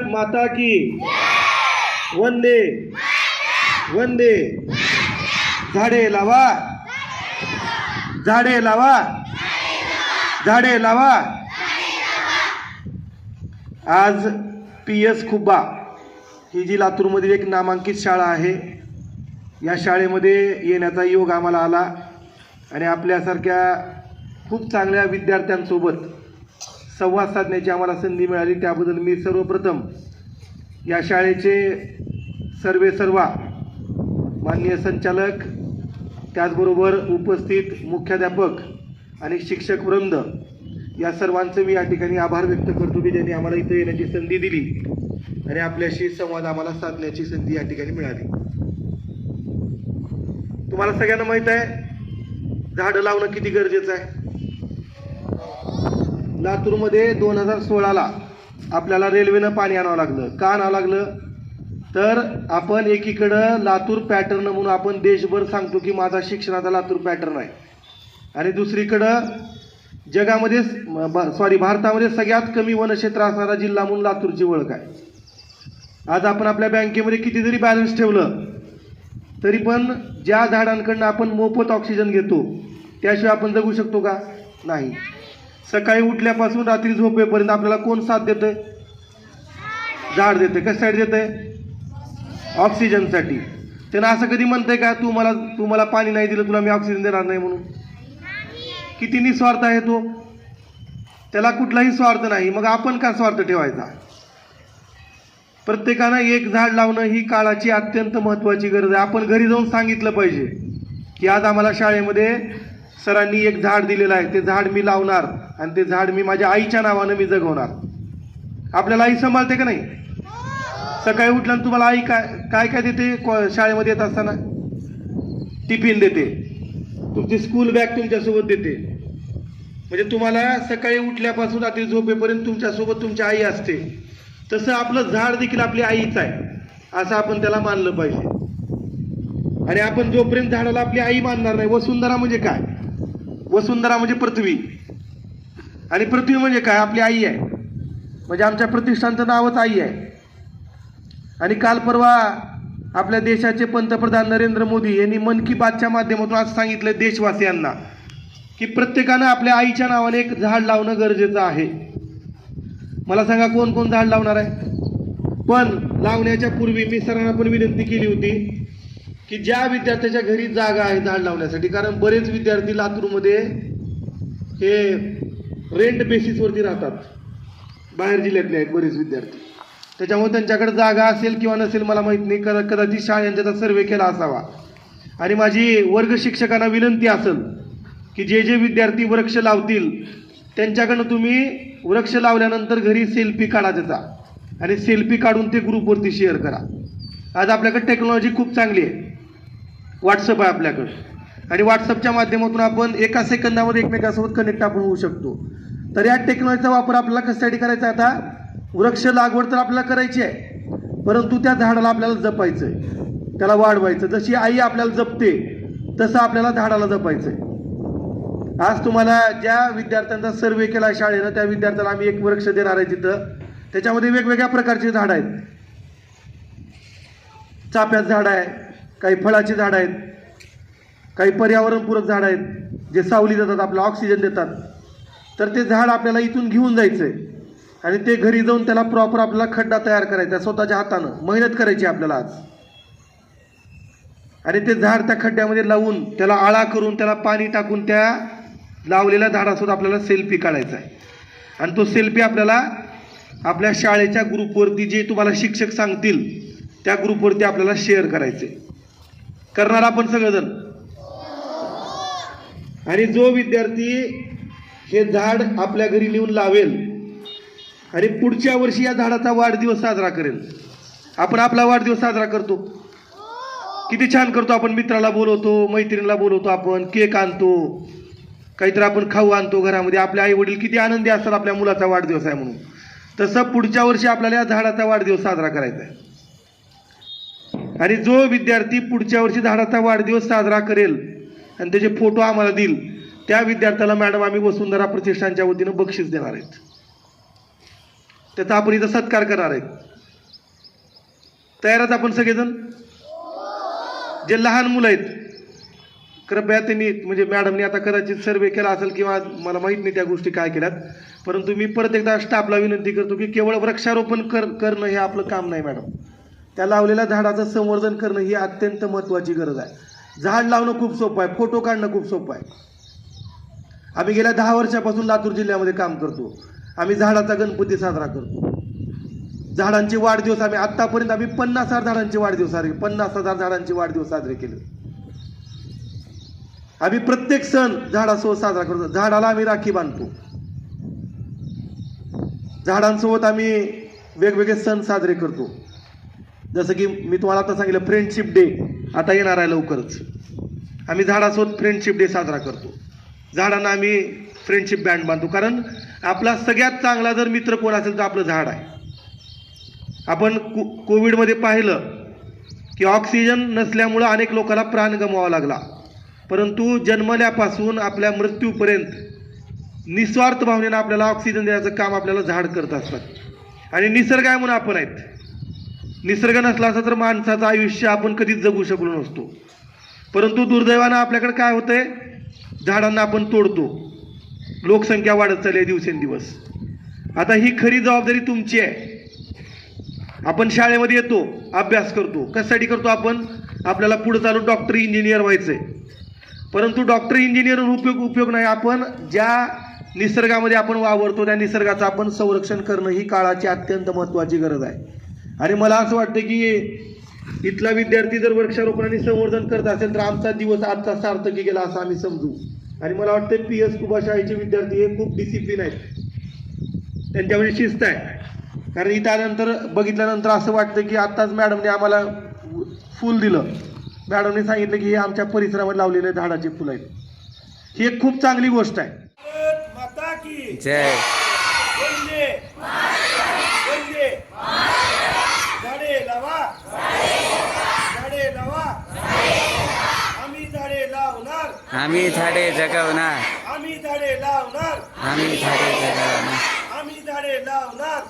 भारत माता की। वंदे। वंदे। झाडे लावा। झाडे लावा। झाडे लावा। आज पी एस खुब्बा ही जी लातूरमधील एक नामांकित शाळा आहे या शाळेमध्ये येण्याचा योग आम्हाला आला आणि आपल्यासारख्या खूप चांगल्या विद्यार्थ्यांसोबत संवाद साधण्याची आम्हाला संधी मिळाली. त्याबद्दल मी सर्वप्रथम या शाळेचे सर्वे सर्वा माननीय संचालक त्याचबरोबर उपस्थित मुख्याध्यापक आणि शिक्षक वृंद या सर्वांचं मी या ठिकाणी आभार व्यक्त करतो की ज्यांनी आम्हाला इथं येण्याची संधी दिली आणि आपल्याशी संवाद आम्हाला साधण्याची संधी या ठिकाणी मिळाली. तुम्हाला सगळ्यांना माहीत आहे झाडं लावणं किती गरजेचं आहे? लातूरमध्ये दोन हजार सोळाला आपल्याला रेल्वेनं पाणी आणावं लागलं. का आणावं लागलं? तर आपण एकीकडं लातूर पॅटर्न म्हणून आपण देशभर सांगतो की माझा शिक्षणाचा लातूर पॅटर्न आहे. आणि दुसरीकडं जगामध्ये सॉरी भारतामध्ये सगळ्यात कमी वनक्षेत्र असणारा जिल्हा म्हणून लातूरची ओळख आहे. आज आपण आपल्या बँकेमध्ये किती जरी बॅलन्स ठेवलं तरी पण ज्या झाडांकडनं आपण मोफत ऑक्सिजन घेतो त्याशिवाय आपण जगू शकतो का? नाही. सकाळी उठल्यापासून रात्री झोपेपर्यंत आपल्याला कोण साथ देतंय? झाड देते कशासाठी आहे ऑक्सिजनसाठी. त्यांना असं कधी म्हणतंय का तू मला तू मला पाणी नाही दिलं तुला मी ऑक्सिजन देणार नाही म्हणून? किती निस्वार्थ आहे तो? त्याला कुठलाही स्वार्थ नाही. मग आपण का स्वार्थ ठेवायचा? प्रत्येकानं एक झाड लावणं ही काळाची अत्यंत महत्त्वाची गरज आहे. आपण घरी जाऊन सांगितलं पाहिजे की आज आम्हाला शाळेमध्ये सरांनी एक झाड दिलेलं आहे ते झाड मी लावणार आणि ते झाड मी माझ्या आईच्या नावानं मी जगवणार. आपल्याला आई सांभाळते का नाही? सकाळी उठल्यानं तुम्हाला आई काय काय काय देते? शाळेमध्ये येत असताना? टिफिन देते. तुमची स्कूल बॅग तुमच्यासोबत देते. म्हणजे तुम्हाला सकाळी उठल्यापासून रात्री झोपेपर्यंत तुमच्यासोबत तुमची आई असते. तसं आपलं झाड देखील आपली आईच आहे. असं आपण त्याला मानलं पाहिजे. आणि आपण जोपर्यंत झाडाला आपली आई मानणार नाही वसुंधरा म्हणजे काय? वसुंधरा म्हणजे पृथ्वी. आणि पृथ्वी म्हणजे काय? आपली आई आहे. म्हणजे आमच्या प्रतिष्ठानचं नावच आई आहे. आणि काल परवा आपल्या देशाचे पंतप्रधान नरेंद्र मोदी यांनी मन की बातच्या माध्यमातून आज सांगितलं देशवासियांना की प्रत्येकानं आपल्या आईच्या नावाने एक झाड लावणं गरजेचं आहे. मला सांगा कोण कोण झाड लावणार आहे? पण लावण्याच्या पूर्वी मी सरांना पण विनंती केली होती की ज्या विद्यार्थ्याच्या घरी जागा आहे झाड लावण्यासाठी कारण बरेच विद्यार्थी लातूरमध्ये हे रेंट बेसिसवरती राहतात. बाहेर जिल्ह्यातले आहेत बरेच विद्यार्थी. त्याच्यामुळे त्यांच्याकडे जागा असेल किंवा नसेल मला माहीत नाही कदा कदाचित शाळांचा सर्वे केला असावा. आणि माझी वर्ग शिक्षकांना विनंती असेल की जे जे विद्यार्थी वृक्ष लावतील त्यांच्याकडनं तुम्ही वृक्ष लावल्यानंतर घरी सेल्फी काढा त्याचा आणि सेल्फी काढून ते ग्रुपवरती शेअर करा. आज आपल्याकडे टेक्नॉलॉजी खूप चांगली आहे. व्हॉट्सअप आहे आपल्याकडं. आणि व्हॉट्सअपच्या माध्यमातून आपण एका सेकंदामध्ये एकमेकांसोबत कनेक्ट आपण होऊ शकतो. तर या टेक्नॉलॉजीचा वापर आपल्याला कशासाठी करायचा आहे आता? वृक्ष लागवड तर आपल्याला करायची आहे. परंतु त्या झाडाला आपल्याला जपायचं आहे त्याला वाढवायचं. जशी आई आपल्याला जपते तसं आपल्याला झाडाला जपायचं आहे आज तुम्हाला ज्या विद्यार्थ्यांचा सर्वे केला शाळेनं त्या विद्यार्थ्याला आम्ही एक वृक्ष देणार आहे तिथं. त्याच्यामध्ये वेगवेगळ्या प्रकारची झाडं आहेत. चाप्यात झाड आहे. काही फळाची झाडं आहेत काही पर्यावरणपूरक झाडं आहेत जे सावली देतात आपला ऑक्सिजन देतात. तर ते झाड आपल्याला इथून घेऊन जायचं आहे आणि ते घरी जाऊन त्याला प्रॉपर आपल्याला खड्डा तयार करायचा स्वतःच्या हातानं. मेहनत करायची आहे आपल्याला आज. आणि ते झाड त्या खड्ड्यामध्ये लावून त्याला आळा करून त्याला पाणी टाकून त्या लावलेल्या झाडासोबत आपल्याला सेल्फी काढायचा आहे. आणि तो सेल्फी आपल्याला आपल्या शाळेच्या ग्रुपवरती जे तुम्हाला शिक्षक सांगतील त्या ग्रुपवरती आपल्याला शेअर करायचे. करणार आपण सगळेजण. आणि जो विद्यार्थी हे झाड आपल्या घरी नेऊन लावेल आणि पुढच्या वर्षी या झाडाचा वाढदिवस साजरा करेल. आपण आपला वाढदिवस साजरा करतो. किती छान करतो आपण मित्राला बोलवतो मैत्रिणीला बोलवतो आपण केक आणतो काहीतरी आपण खाऊ आणतो घरामध्ये. आपले आई वडील किती आनंदी असतात आपल्या मुलाचा वाढदिवस आहे म्हणून. तसं पुढच्या वर्षी आपल्याला या झाडाचा वाढदिवस साजरा करायचा आहे. आणि जो विद्यार्थी पुढच्या वर्षी झाडाचा वाढदिवस साजरा करेल आणि त्याचे फोटो आम्हाला देईल त्या विद्यार्थ्याला मॅडम आम्ही वसुंधरा प्रतिष्ठानच्या वतीनं बक्षीस देणार आहेत. त्याचा आपण इथं सत्कार करणार आहेत. तयार आहेत आपण सगळेजण? जे लहान मुलं आहेत कृपया त्यांनी म्हणजे मॅडमने आता कदाचित सर्वे केला असेल किंवा मला माहीत नाही त्या गोष्टी काय केल्यात परंतु मी परत एकदा स्टाफला विनंती करतो की केवळ वृक्षारोपण कर करणं हे आपलं काम नाही मॅडम. त्या लावलेल्या झाडाचं संवर्धन करणं ही अत्यंत महत्त्वाची गरज आहे. झाड लावणं खूप सोपं आहे फोटो काढणं खूप सोपं आहे. आम्ही गेल्या दहा वर्षापासून लातूर जिल्ह्यामध्ये काम करतो. आम्ही झाडाचा गणपती साजरा करतो. झाडांचे वाढदिवस आम्ही आत्तापर्यंत आम्ही पन्नास हजार झाडांचे वाढदिवस साजरे पन्नास हजार झाडांचे वाढदिवस साजरे केले. आम्ही प्रत्येक सण झाडासोबत साजरा करतो. झाडाला आम्ही राखी बांधतो. झाडांसोबत आम्ही वेगवेगळे सण साजरे करतो. जसं की मी तुम्हाला आता सांगितलं फ्रेंडशिप डे आता येणार आहे लवकरच. आम्ही झाडासोबत फ्रेंडशिप डे साजरा करतो. झाडांना आम्ही फ्रेंडशिप बँड बांधतो. कारण आपला सगळ्यात चांगला जर मित्र कोण असेल तर आपलं झाड आहे. आपण को कोविडमध्ये पाहिलं की ऑक्सिजन नसल्यामुळं अनेक लोकांना प्राण गमवावा लागला. परंतु जन्मल्यापासून आपल्या मृत्यूपर्यंत निस्वार्थ भावनेनं आपल्याला ऑक्सिजन देण्याचं काम आपल्याला झाड करत असतात. आणि निसर्ग आहे म्हणून आपण आहेत. निसर्ग नसला असता तर माणसाचं आयुष्य आपण कधीच जगू शकलो नसतो. परंतु दुर्दैवानं आपल्याकडे काय होतंय? झाडांना आपण तोडतो. लोकसंख्या वाढत चालली आहे दिवसेंदिवस. आता ही खरी जबाबदारी तुमची आहे. आपण शाळेमध्ये येतो अभ्यास करतो. कशासाठी करतो आपण? आपल्याला पुढे चालून डॉक्टर इंजिनियर व्हायचंय. परंतु डॉक्टर इंजिनियर उपयोग उपयोग नाही. आपण ज्या निसर्गामध्ये आपण वावरतो त्या निसर्गाचं आपण संरक्षण करणं ही काळाची अत्यंत महत्त्वाची गरज आहे. आणि मला असं वाटतं की इथला विद्यार्थी जर वृक्षारोपण आणि संवर्धन करत असेल तर आमचा दिवस आजचा सार्थकी गेला असं आम्ही समजू. आणि मला वाटतं पी एस कुबा शाळेचे विद्यार्थी हे खूप डिसिप्लिन आहेत. त्यांच्यामध्ये शिस्त आहे. कारण इथं आल्यानंतर बघितल्यानंतर असं वाटतं की आत्ताच मॅडमने आम्हाला फूल दिलं. मॅडमने सांगितलं की हे आमच्या परिसरामध्ये लावलेले झाडाचे फुल आहेत. ही एक खूप चांगली गोष्ट आहे भारत माता की जय वंदे वंदे झाडे लावा. झाडे लावा. आम्ही झाडे लावणार. आम्ही झाडे जगवणार. आम्ही झाडे लावणार. आम्ही झाडे जगवणार. आम्ही झाडे लावणार.